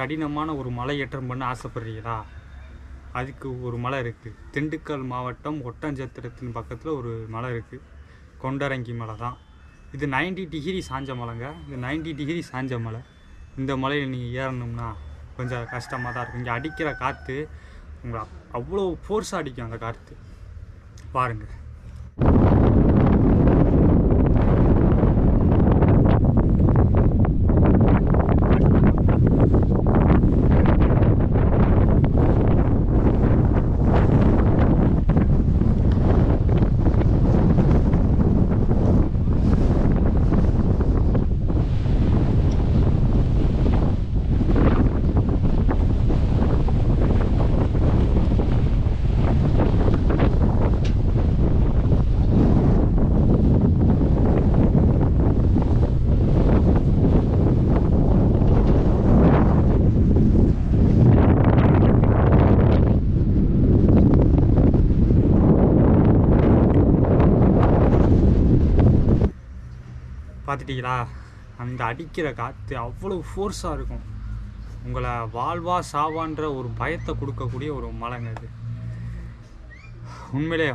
கடினமான ஒரு மலை ஏற்றம் பண்ண ஆசைப்படுறீங்களா? அதுக்கு ஒரு மலை இருக்குது திண்டுக்கல் மாவட்டம் ஒட்டஞ்சத்திரத்தின் பக்கத்தில் ஒரு மலை இருக்குது கொண்டரங்கி மலை தான். இது 90 டிகிரி சாஞ்ச மலைங்க. இது 90 டிகிரி சாஞ்ச மலை. இந்த மலையில் நீங்கள் ஏறணும்னா கொஞ்சம் கஷ்டமாக தான் இருக்கும். இங்கே அடிக்கிற காற்று உங்களை அவ்வளோ ஃபோர்ஸாக அடிக்கும் அந்த காற்று பாருங்கள் பார்த்துட்டீங்களா? அந்த அடிக்கிற காற்று அவ்வளோ ஃபோர்ஸாக இருக்கும். உங்களை வாழ்வா சாவான்ற ஒரு பயத்தை கொடுக்கக்கூடிய ஒரு மலைங்க அது உண்மையிலே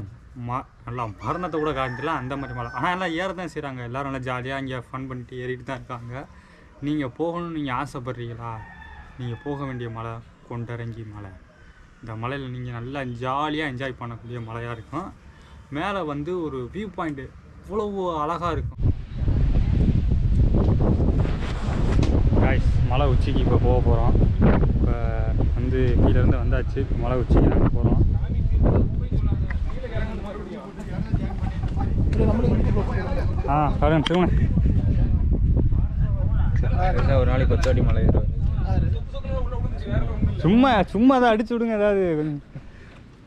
ம நல்லா மரணத்தை கூட காட்டிலாம் அந்த மாதிரி மலை. ஆனால் எல்லாம் ஏற தான் செய்கிறாங்க எல்லோரும் நல்லா ஜாலியாக இங்கே ஃபன் பண்ணிட்டு ஏறிட்டு தான் இருக்காங்க. நீங்கள் போகணும்னு நீங்கள் ஆசைப்படுறீங்களா? நீங்கள் போக வேண்டிய மலை கொண்டரங்கி மலை. இந்த மலையில் நீங்கள் நல்லா ஜாலியாக என்ஜாய் பண்ணக்கூடிய மலையாக இருக்கும். மேலே வந்து ஒரு வியூ பாயிண்ட்டு இவ்வளவு அழகாக இருக்கும் காய்ஸ் மலை உச்சிக்கு இப்போ போக போகிறோம் இப்போ வந்து கீழேருந்து வந்தாச்சு. இப்போ மலை உச்சிக்கு நாங்கள் போகிறோம் ஆ கரண் சொல்லுங்க. ஒரு நாளைக்கு பத்து வாட்டி மலை சும்மா சும்மா தான் அடிச்சு விடுங்க ஏதாவது. கொஞ்சம்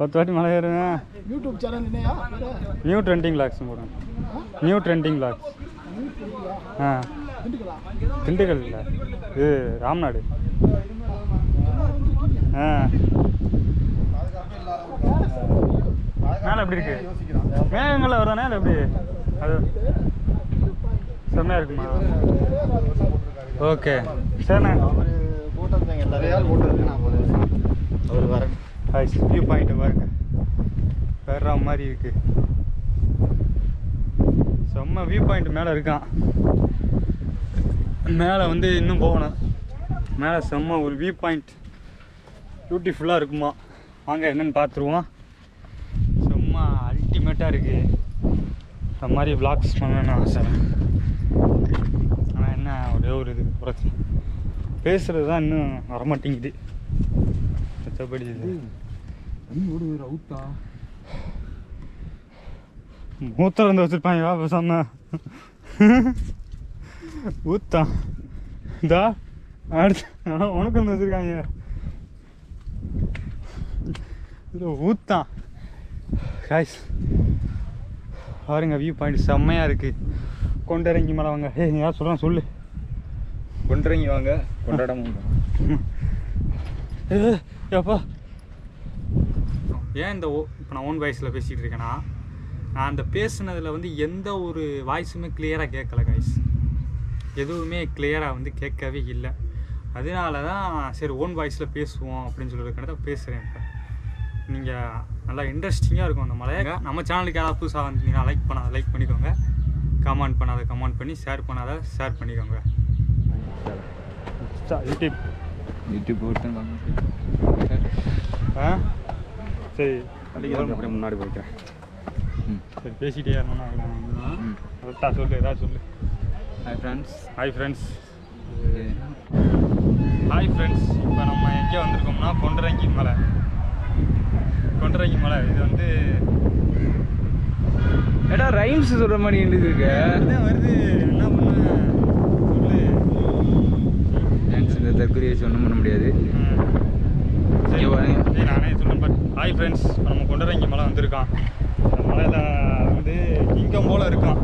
பத்து வாட்டி மலை ஏறுங்க. யூடியூப் சேனல் என்னையா? நியூ ட்ரெண்டிங் லாக்ஸ் போடுங்க. New trending logs. ஆ. திண்டுக்கல் இல்லை? இது ராம்நாடு. ஆ. மேலே எப்படி இருக்கு? மேகங்கள்ல வருதானே இல்லை எப்படி? அது செம்மையாக இருக்குமா? ஓகே. சரிண்ணே. அவர் வரேன் வியூ பாயிண்ட்டை பாருங்க. வேற மாதிரி இருக்கு. செம்ம வியூ பாயிண்ட் மேலே இருக்கான். மேலே வந்து இன்னும் போகணும். மேலே செம்ம ஒரு வியூ பாயிண்ட் பியூட்டிஃபுல்லாக இருக்குமா? வாங்க என்னன்னு பார்த்துருவோம். செம்ம அல்டிமேட்டாக இருக்கு. இந்த மாதிரி vlogs பண்ணணும்னு ஆசை. ஆனால் என்ன ஒரே ஒரு இது பிரச்சனை பேசுகிறது தான் இன்னும் வரமாட்டேங்குது. மற்றபடி இது. ரவுத்தா? மூத்தம் வந்து வச்சுருப்பாங்க வா பேசாம. ஊத்தான் இதா அடுத்து. ஆனால் உனக்கு வந்து வச்சுருக்காங்க. ஊத்தான் காய்ஸ் பாருங்க வியூ பாயிண்ட் செம்மையாக இருக்குது கொண்டரங்கி மலை வாங்க. ஏய் நீ யார் சொல்கிறான் சொல்லு. கொண்டுறீங்க வாங்க. கொண்டாடாம ஏ எப்பா ஏன் இந்த ஓ இப்போ நான் ஓன் வாய்ஸில் பேசிகிட்டு இருக்கேன்னா நான் அந்த பேசுனதில் வந்து எந்த ஒரு வாய்ஸுமே கிளியராக கேட்கல கைஸ் எதுவுமே கிளியராக வந்து கேட்கவே இல்லை. அதனால தான் சரி ஓன் வாய்ஸில் பேசுவோம் அப்படின்னு சொல்லியிருக்கேன் தான் பேசுகிறேன் இப்போ. நீங்கள் நல்லா இன்ட்ரெஸ்டிங்காக இருக்கும் அந்த மலையை. நம்ம சேனலுக்கு யாராவது புதுசாக வந்தீங்கன்னா லைக் பண்ணாத லைக் பண்ணிக்கோங்க. கமெண்ட் பண்ணாத கமெண்ட் பண்ணி ஷேர் பண்ணாத ஷேர் பண்ணிக்கோங்க. யூடியூப் யூடியூப் ஆ? சரி. அப்படியே முன்னாடி போய்க்கிறேன் ம் சரி பேசிட்டே இருந்தோம்னா ம். கரெக்டாக சொல்லு ஏதாவது சொல்லு. Hi friends hi friends hi friends இப்போ நம்ம எங்கே வந்திருக்கோம்னா கொண்டரங்கி மலை. கொண்டரங்கி மலை. இது வந்து ஏடா ரைம்ஸ் சொல்கிற மாதிரி எழுதிருக்க. வருது? என்ன பண்ண? இந்த தற்கொலையை ஒன்றும் பண்ண முடியாது. சரி. நானே சொல்லுறேன் பட் ஹாய் ஃப்ரெண்ட்ஸ் இப்போ நம்ம கொண்டரங்கி மலை வந்திருக்கான். இந்த மலையில் வந்து லிங்கம் போல் இருக்கான்.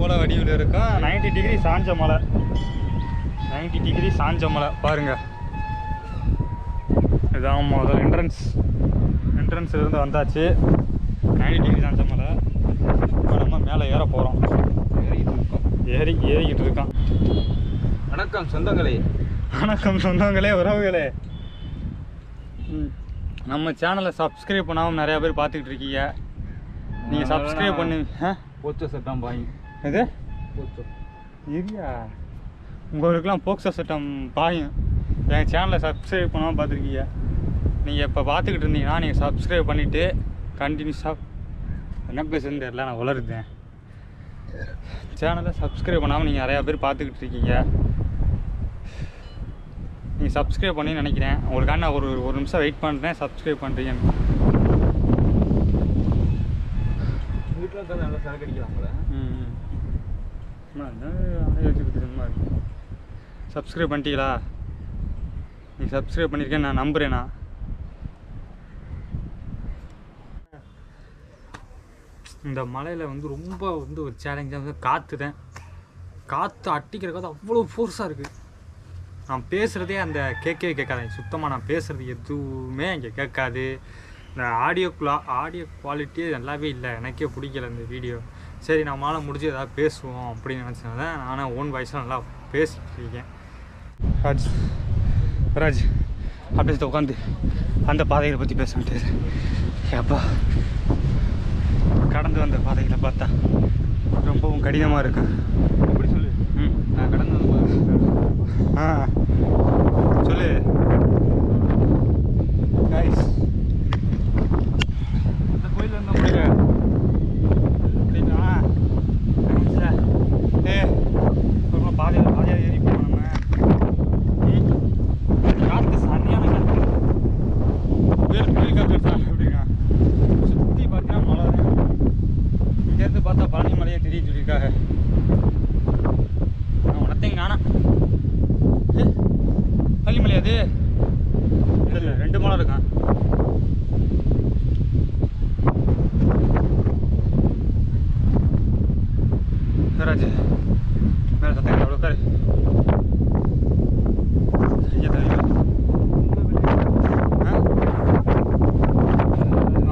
போல் வடிவில் இருக்கான் 90 டிகிரி சாஞ்ச மலை. 90 டிகிரி சாஞ்ச மலை. பாருங்க. இதான் முதல் என்ட்ரன்ஸ் என்ட்ரன்ஸ்ல இருந்து வந்தாச்சு. 90 டிகிரி சாஞ்ச மலை. இப்போ நம்ம மேலே ஏற போகிறோம் இருக்கோம். ஏறி ஏறிக்கிட்டு இருக்கான். வணக்கம் சொந்தங்களே. வணக்கம் சொந்தங்களே உறவுகளே. ம். நம்ம சேனலை சப்ஸ்கிரைப் பண்ணாமல் நிறையா பேர் பார்த்துக்கிட்டு இருக்கீங்க. நீங்கள் சப்ஸ்கிரைப் பண்ணி ஆ? போச்ச சட்டம் பாய். இது போச்சோ. இல்லையா உங்களுக்கெல்லாம் போக்சோ சட்டம் பாயும். என் சேனலை சப்ஸ்கிரைப் பண்ணாமல் பார்த்துருக்கீங்க. நீங்கள் இப்போ பார்த்துக்கிட்டு இருந்தீங்கன்னா நீங்கள் சப்ஸ்கிரைப் பண்ணிவிட்டு கண்டினியூஸாக என்ன பேசுன்னு தெரியல நான் வளருதேன் சேனலை சப்ஸ்கிரைப் பண்ணாமல் நீங்கள் நிறையா பேர் பார்த்துக்கிட்டு இருக்கீங்க. நீங்கள் சப்ஸ்கிரைப் பண்ணி நினைக்கிறேன். உங்களுக்காக நான் ஒரு ஒரு நிமிஷம் வெயிட் பண்ணுறேன் சப்ஸ்கிரைப் பண்ணுறீங்கன்னு வீட்டில் தான் நல்லா சரக்கு அடிக்கிறாங்களே ம் சப்ஸ்கிரைப் பண்ணிட்டீங்களா? நீ சப்ஸ்கிரைப் பண்ணியிருக்கேன் நான் நம்புகிறேண்ணா இந்த மலையில் வந்து ரொம்ப வந்து ஒரு சேலஞ்சாக வந்து காற்றுதேன் காற்று அட்டிக்கிற காற்று அவ்வளோ ஃபோர்ஸாக இருக்குது நான் பேசுகிறதே அந்த கேட்கவே கேட்காது. சுத்தமாக நான் பேசுகிறது எதுவுமே இங்கே கேட்காது. இந்த ஆடியோ குலா ஆடியோ குவாலிட்டியே நல்லாவே இல்லை. எனக்கே பிடிக்கல இந்த வீடியோ சரி நம்மளால் முடிஞ்சு ஏதாவது பேசுவோம் அப்படின்னு நினச்சனால தான் நானும் ஓன் வாய்ஸில் நல்லா பேசிட்டு இருக்கேன். ராஜ் ராஜ் அப்படியே உட்காந்து அந்த பாதைகளை பற்றி பேச முடியாது ஏப்பா கடந்து வந்த பாதைகளை பார்த்தா ரொம்பவும் கடினமாக இருக்கு. அப்படி சொல்லு. ம். நான் கடந்து வந்து ஆ சொல்லு கைஸ் அந்த கோயில் இருந்தால் முடியல அப்படிங்களா நைஸா ஏ அப்புறம் பாதையில் பாதையாக ஏறி போனோம் நம்ம ம் காற்று சரியான காற்று புயல் புயல் காற்று இருக்கா அப்படிங்க சுற்றி பார்த்தீங்கன்னா மழை தான் இங்கேருந்து பார்த்தா பழனி மலையை தெரிய சொல்லியிருக்காங்க. நான் உனத்தையும் காணா பழனி மலை அது? இல்லை ரெண்டு மலை இருக்கான் ராஜ் மேலே சத்தம் அவ்வளோ உட்காரு ஐயா தவிர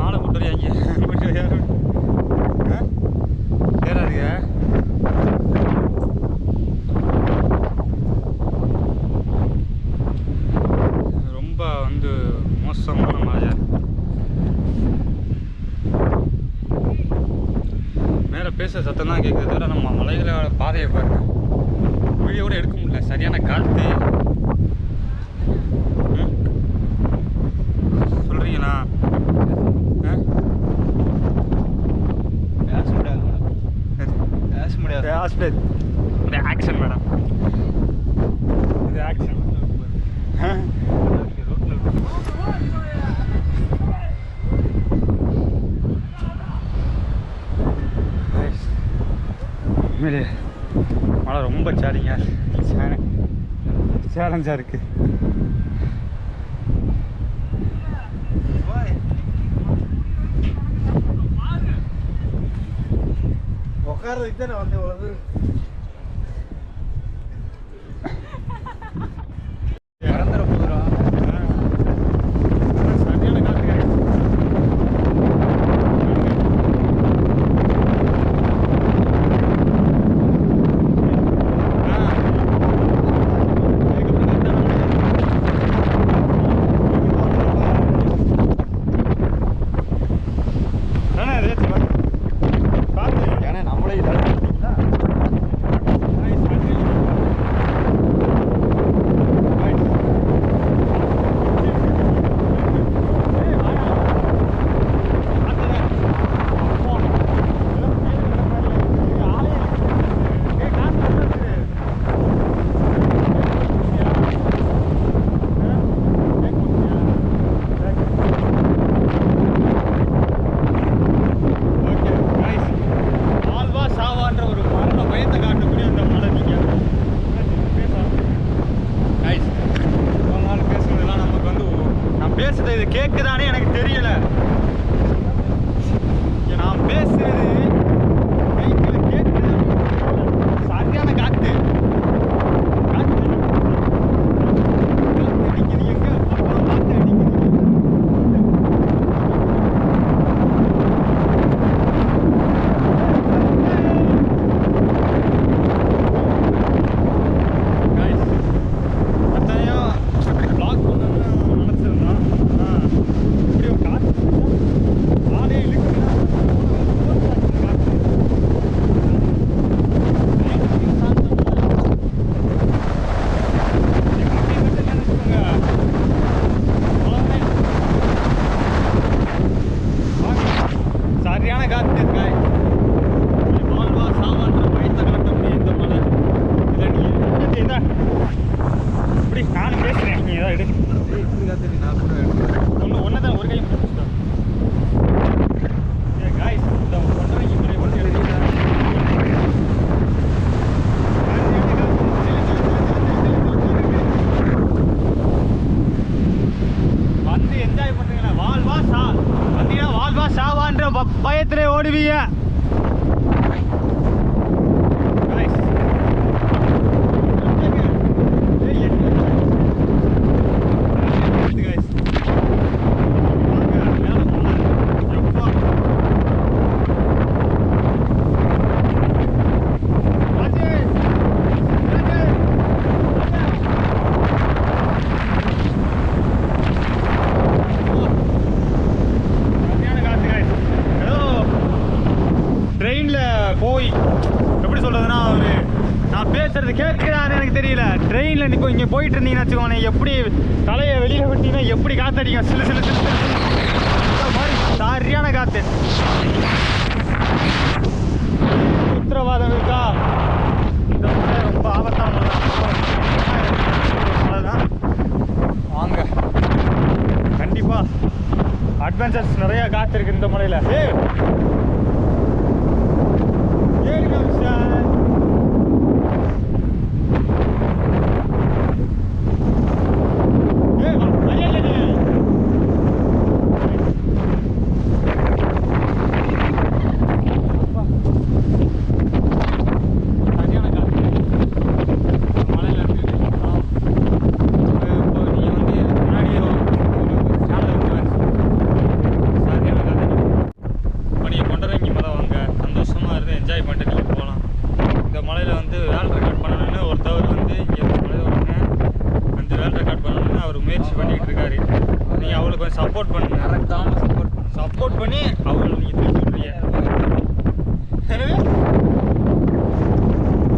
ஆளை கூட்டு வரையா இங்கே கூட்டு வரையா ஆ ஏறாதுங்க ரொம்ப வந்து மோசமான மழையா இருக்கு மேலே பேச சத்தம் நம்ம மலைகளோட பாதையை பாருங்கள் வீடியோ கூட எடுக்க முடியல. சரியான காற்று ம்? சொல்றீங்களா ஆ? பேச முடியாது பேச முடியாது ஹாஸ்பிட்டல் இது ஆக்ஷன் மேடம் இது ஆக்ஷன் ரோட்டில் உண்மையிலே மழை ரொம்ப சேலிங்க சேலஞ்சாக இருக்குது உட்காரதுக்கு தான் நான் வந்து எடு. ஒன்று ஒன்று தான் ஒரு கை முடிச்சுட்டா ஏ காய்ஸ் இந்த ஒன்றரைக்கு முறை மட்டும் எடுத்துக்கிட்டா வந்து என்ஜாய் பண்ணுங்களா வாழ்வா சா வந்தீங்கன்னா வாழ்வா சாவான்ற ப- பயத்திலே ஓடுவீங்க Guys. ஏய், என்ன? Guys. வாங்க, மேல போலாம். எப்பா. ராஜே! ராஜே! ராஜே! சரியான காத்து guys. ஏதோ ட்ரெயினில் போய் எப்படி சொல்கிறதுனா ஒரு நான் பேசுறது கேட்குறான்னு எனக்கு தெரியல. ட்ரெயினில் இப்போ இங்கே போயிட்டு இருந்தீங்கன்னு வச்சுக்கோங்க எப்படி தலையை வெளியில் விட்டீங்கன்னா எப்படி காத்தடிக்கும் சிலு சிலு சிலு சிலு. மாதிரி சரியான காற்று உத்தரவாதம் இருக்கா? இந்த மழை ரொம்ப ஆபத்தான மலை தான் வாங்க. கண்டிப்பாக அட்வென்ச்சர்ஸ் நிறையா காத்திருக்கு இந்த மலையில் ஏ ஏறுங்க விஷால் ஏய் வா, வழியா இல்ல நீ. அப்பா. சரியான காத்து. மலையில இருக்கு. ஆ. இப்போ இப்போ நீங்க வந்து முன்னாடியே ஒரு சேனல் வந்து சரியான காத்து இப்போ நீங்கள் கொண்டரங்கி மலை வாங்க சந்தோஷமாக இருந்து என்ஜாய் பண்ணிட்டு நீங்கள் போகலாம் இந்த மலையில் வந்து வேல் ரெக்கார்ட் பண்ணணும்னு ஒருத்தவர் வந்து இங்கே இந்த மலையில் வாங்க அந்த வேல் ரெக்கார்ட் பண்ணணும்னு அவர் முயற்சி பண்ணிகிட்டு இருக்காரு நீங்கள் அவளுக்கு கொஞ்சம் சப்போர்ட் பண்ணுங்க support பண்ணுங்க. சப்போர்ட் பண்ணி அவளை நீங்கள் விட்றீங்க எனவே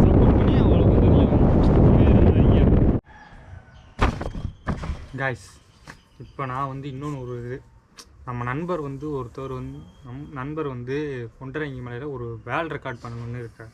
சப்போர்ட் பண்ணி அவளுக்கு வந்து காய்ஸ் இப்போ நான் வந்து இன்னொன்று ஒரு இது. நம்ம நண்பர் வந்து ஒருத்தர் வந்து நம் நண்பர் வந்து கொண்டரங்கி மலையில் ஒரு வேல் ரெக்கார்ட் பண்ணணும்னு இருக்கார்.